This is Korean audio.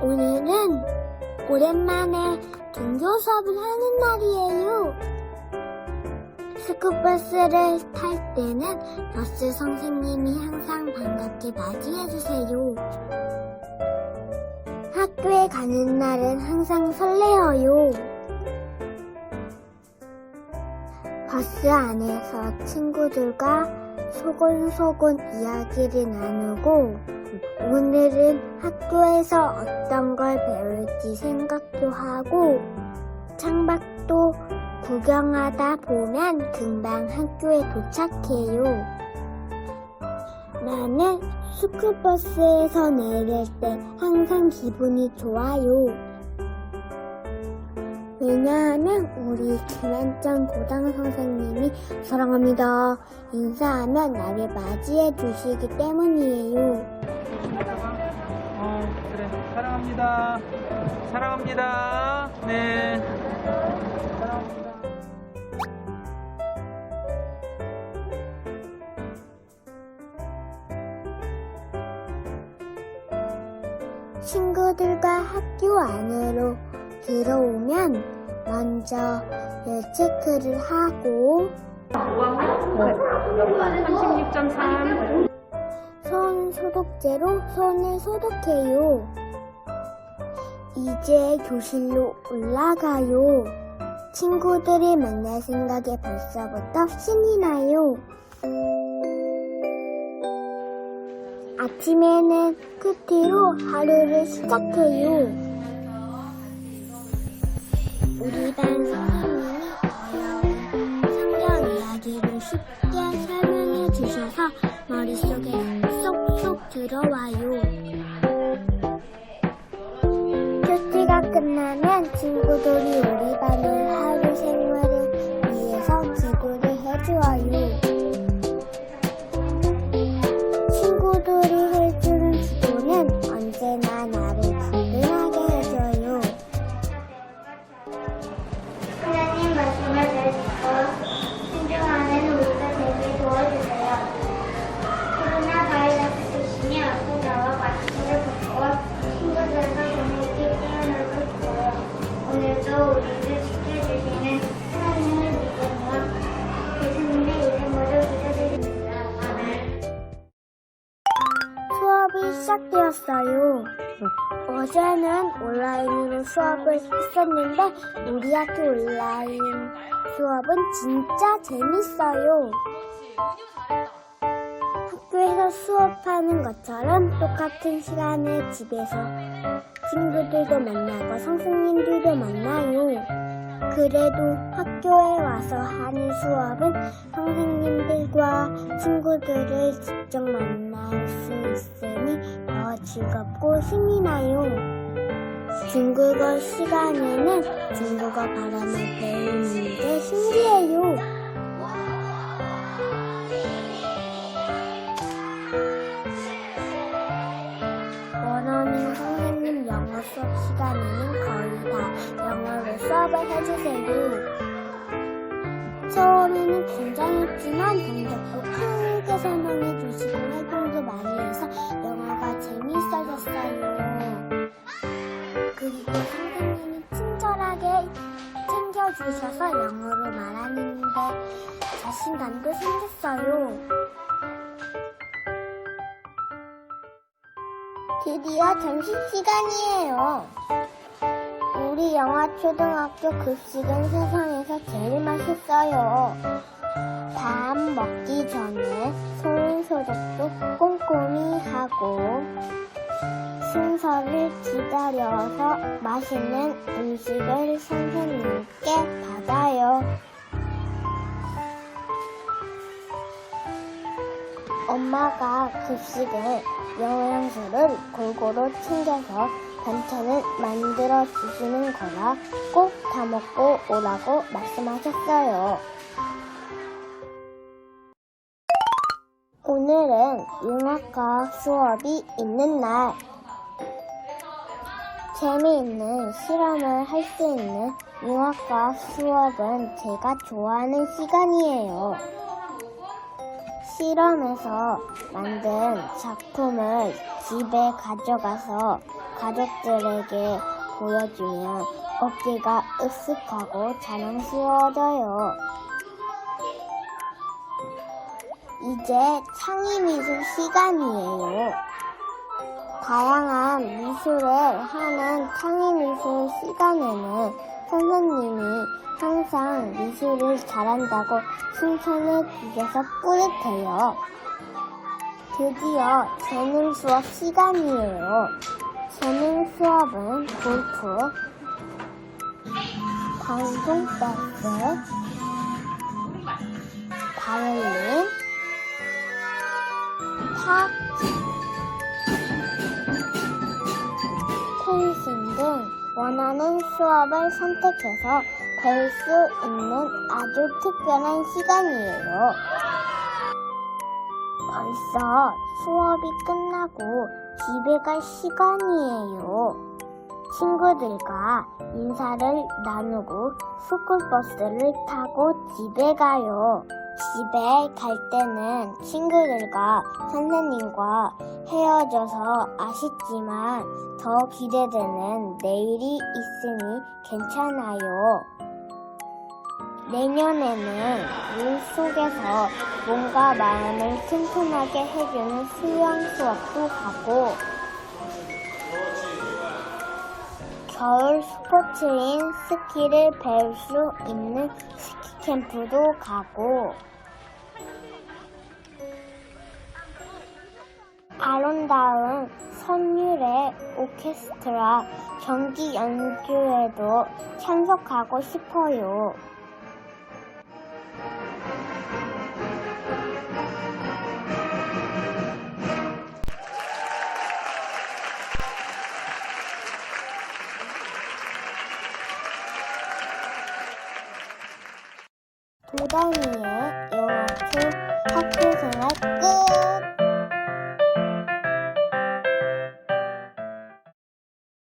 오늘은 오랜만에 등교 수업을 하는 날이에요. 스쿨버스를 탈 때는 버스 선생님이 항상 반갑게 맞이해주세요. 학교에 가는 날은 항상 설레어요. 버스 안에서 친구들과 소곤소곤 이야기를 나누고 오늘은 학교에서 어떤 걸 배울지 생각도 하고 창밖도 구경하다 보면 금방 학교에 도착해요. 나는 스쿨버스에서 내릴 때 항상 기분이 좋아요. 왜냐하면 우리 김한정 고당 선생님이 사랑합니다. 인사하면 나를 맞이해 주시기 때문이에요. 어, 그래. 사랑합니다. 사랑합니다. 네. 사랑합니다. 친구들과 학교 안으로 들어오면 먼저 열 체크를 하고 36.3 손 소독제로 손을 소독해요. 이제 교실로 올라가요. 친구들이 만날 생각에 벌써부터 신이 나요. 아침에는 큐티로 하루를 시작해요. 우리 반 선생님이 성경 이야기를 쉽게 설명해 주셔서 머릿속에 쏙쏙 들어와요. 큐티가 끝나면 친구들이 우리 반의 하루 시작되었어요. 어제는 온라인으로 수업을 했었는데 우리 학교 온라인 수업은 진짜 재밌어요. 학교에서 수업하는 것처럼 똑같은 시간에 집에서 친구들도 만나고 선생님들도 만나요. 그래도 학교에 와서 하는 수업은 선생님들과 친구들을 직접 만날 수 있으니 더 즐겁고 힘이 나요. 중국어 시간에는 중국어 발음을 배우는 게 신기해요. 원어민 선생님 영어 수업 시간에는 거의 다 영어로 수업을 해주세요. 처음에는 긴장했지만 동작도 크게 설명해 주시고 활동도 많이 해서 영어가 재미있어졌어요. 그리고 선생님이 친절하게 챙겨주셔서 영어로 말하는데 자신감도 생겼어요. 드디어 점심시간이에요. 우리 영화 초등학교 급식은 세상에서 제일 맛있어요. 밥 먹기 전에 손 소독도 꼼꼼히 하고 순서를 기다려서 맛있는 음식을 선생님께 받아요. 엄마가 급식에 영양소를 골고루 챙겨서 반찬을 만들어 주시는 거라 꼭 다 먹고 오라고 말씀하셨어요. 오늘은 융합과 수업이 있는 날. 재미있는 실험을 할 수 있는 융합과 수업은 제가 좋아하는 시간이에요. 실험에서 만든 작품을 집에 가져가서 가족들에게 보여주면 어깨가 으쓱하고 자랑스러워져요. 이제 창의미술 시간이에요. 다양한 미술을 하는 창의미술 시간에는 선생님이 항상 미술을 잘한다고 칭찬해 주셔서 뿌듯해요. 드디어 재능 수업 시간이에요. 재능 수업은 골프, 방송 댄스, 바이올 텐싱 등 원하는 수업을 선택해서 배울 수 있는 아주 특별한 시간이에요. 벌써 수업이 끝나고 집에 갈 시간이에요. 친구들과 인사를 나누고 스쿨버스를 타고 집에 가요. 집에 갈 때는 친구들과 선생님과 헤어져서 아쉽지만 더 기대되는 내일이 있으니 괜찮아요. 내년에는 물 속에서 몸과 마음을 튼튼하게 해주는 수영 수업도 가고 겨울 스포츠인 스키를 배울 수 있는 스키 캠프도 가고 아름다운 선율의 오케스트라 정기 연주에도 참석하고 싶어요. 도담이의 영화초 학교 생활 끝!